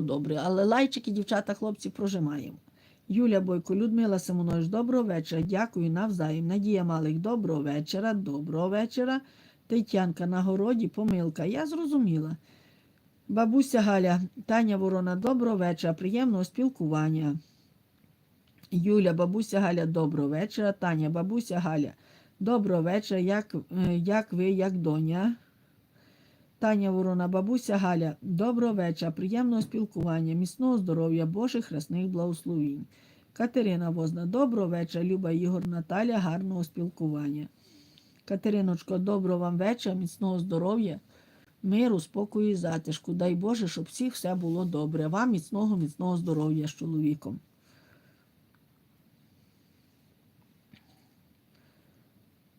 добре, але лайчики, дівчата, хлопці, прожимаємо. Юля Бойко, Людмила Симонович, доброго вечора. Дякую навзаєм. Надія Малик, доброго вечора, доброго вечора. Тетянка на городі, помилка. Я зрозуміла. Бабуся Галя, Таня Ворона, доброго вечора, приємного спілкування. Юля, бабуся Галя, доброго вечора. Таня, бабуся Галя, доброго вечора. Як, е, як ви, як доня? Таня Ворона, бабуся Галя, доброго вечора, приємного спілкування, міцного здоров'я, Божих хресних благословінь. Катерина Возна, доброго вечора, Люба Ігор Наталя, гарного спілкування. Катериночко, доброго вам вечора, міцного здоров'я, миру, спокою і затишку. Дай Боже, щоб всіх все було добре. Вам міцного, міцного здоров'я з чоловіком.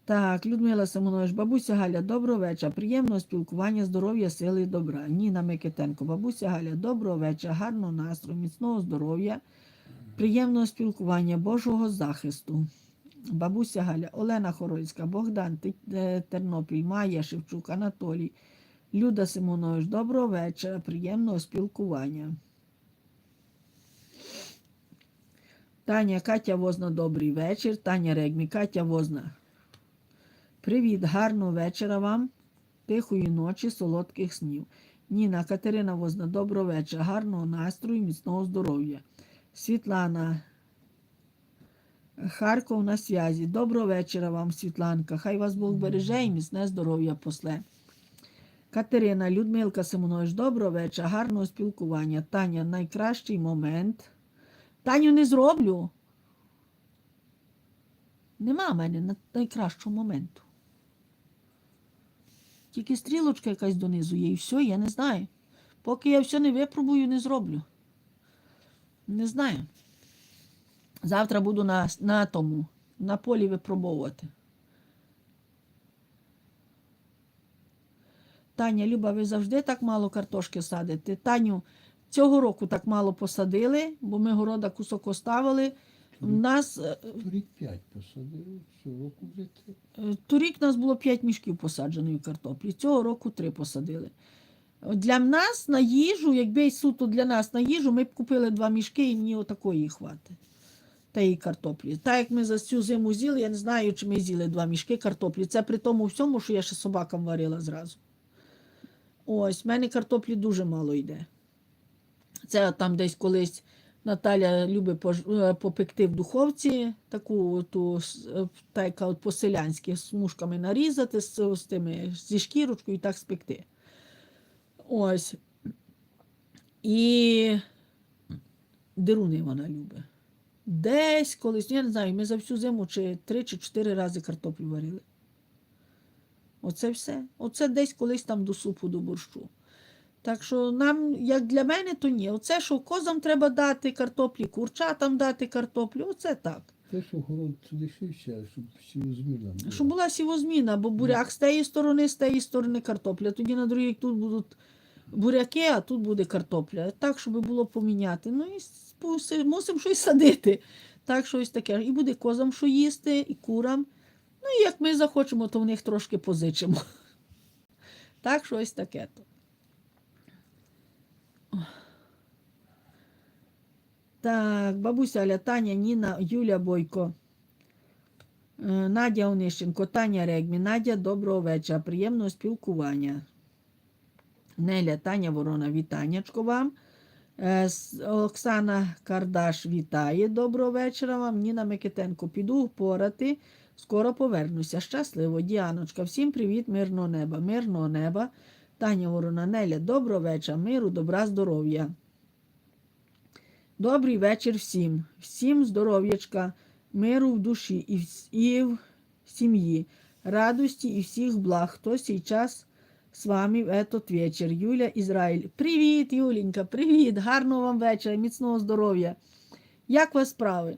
Так, Людмила Симонович, бабуся Галя, доброго вечора. Приємного спілкування, здоров'я, сили і добра. Ніна Микитенко, бабуся Галя, доброго вечора, гарного настрою, міцного здоров'я, приємного спілкування, Божого захисту. Бабуся Галя, Олена Хорольська, Богдан е, Тернопіль, Майя Шевчук, Анатолій, Люда Симонович, доброго вечора, приємного спілкування. Таня Катя Возна, добрий вечір. Таня Регмі, Катя Возна. Привіт, гарного вечора вам, тихої ночі, солодких снів. Ніна Катерина Возна, доброго вечора, гарного настрою, міцного здоров'я. Світлана Харков на связі. Доброго вечора вам, Світланка. Хай вас Бог береже і міцне здоров'я после. Катерина, Людмилка Симонович, доброго вечора, гарного спілкування. Таня, найкращий момент. Таню не зроблю. Нема мене на- найкращого моменту. Тільки стрілочка якась донизу є, і все, я не знаю. Поки я все не випробую, не зроблю. Не знаю. Завтра буду на, на тому, на полі випробовувати. Таня, Люба, ви завжди так мало картошки садите. Таню, цього року так мало посадили, бо ми города кусок оставили. У нас е, Торік п'ять посадили, цього року вже три. Е, Торік нас було 5 мішків посадженої картоплі, цього року 3 посадили. Для нас на їжу, якби й суто для нас на їжу, ми б купили два мішки і мені отакої хватить. Та і картоплі. Так як ми за цю зиму з'їли, я не знаю, чи ми з'їли два мішки картоплі. Це при тому всьому, що я ще собакам варила зразу. Ось, в мене картоплі дуже мало йде. Це там десь колись Наталя любить е, попекти в духовці, таку ту, е, та, от по-селянськи смужками нарізати з, з тими, зі шкірочкою і так спекти. Ось. І дируни вона любить. Десь колись, я не знаю, ми за всю зиму чи три чи чотири рази картоплю варили. Оце все. Оце десь колись там до супу, до борщу. Так що нам, як для мене, то ні. Оце, що козам треба дати картоплі, курчатам дати картоплю, оце так. Те, що город лишився, щоб всі зміна була. Щоб була сівозміна, бо буряк з тієї сторони, з тієї сторони картопля. Тоді на другій тут будуть буряки, а тут буде картопля. Так, щоб було поміняти. Ну і мусимо щось садити. Так, щось таке. І буде козам що їсти, і курам. Ну і як ми захочемо, то в них трошки позичимо. Так, щось таке. то. Так, бабуся Аля, Таня, Ніна, Юля Бойко. Е, Надя Онищенко, Таня Регмі, Надя, доброго вечора, приємного спілкування. Неля, Таня Ворона, вітаннячко вам. Е, Оксана Кардаш вітає, доброго вечора вам. Ніна Микитенко, піду порати, скоро повернуся. Щасливо, Діаночка, всім привіт, мирного неба, мирного неба. Таня Ворона, Неля, доброго вечора, миру, добра, здоров'я. Добрий вечір всім, всім здоров'ячка, миру в душі і в, і в сім'ї, радості і всіх благ, хто сейчас з вами в этот вечір. Юля Ізраїль. Привіт, Юленька, привіт, гарного вам вечора, міцного здоров'я. Як вас справи?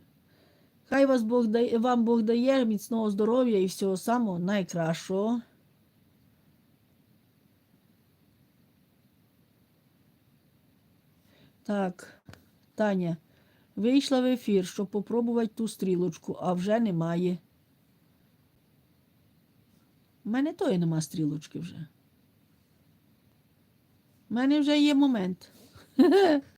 Хай вас Бог дає, вам Бог дає міцного здоров'я і всього самого найкращого. Так, Таня, вийшла в ефір, щоб попробувати ту стрілочку, а вже немає. У мене тої нема стрілочки вже. У мене вже є момент.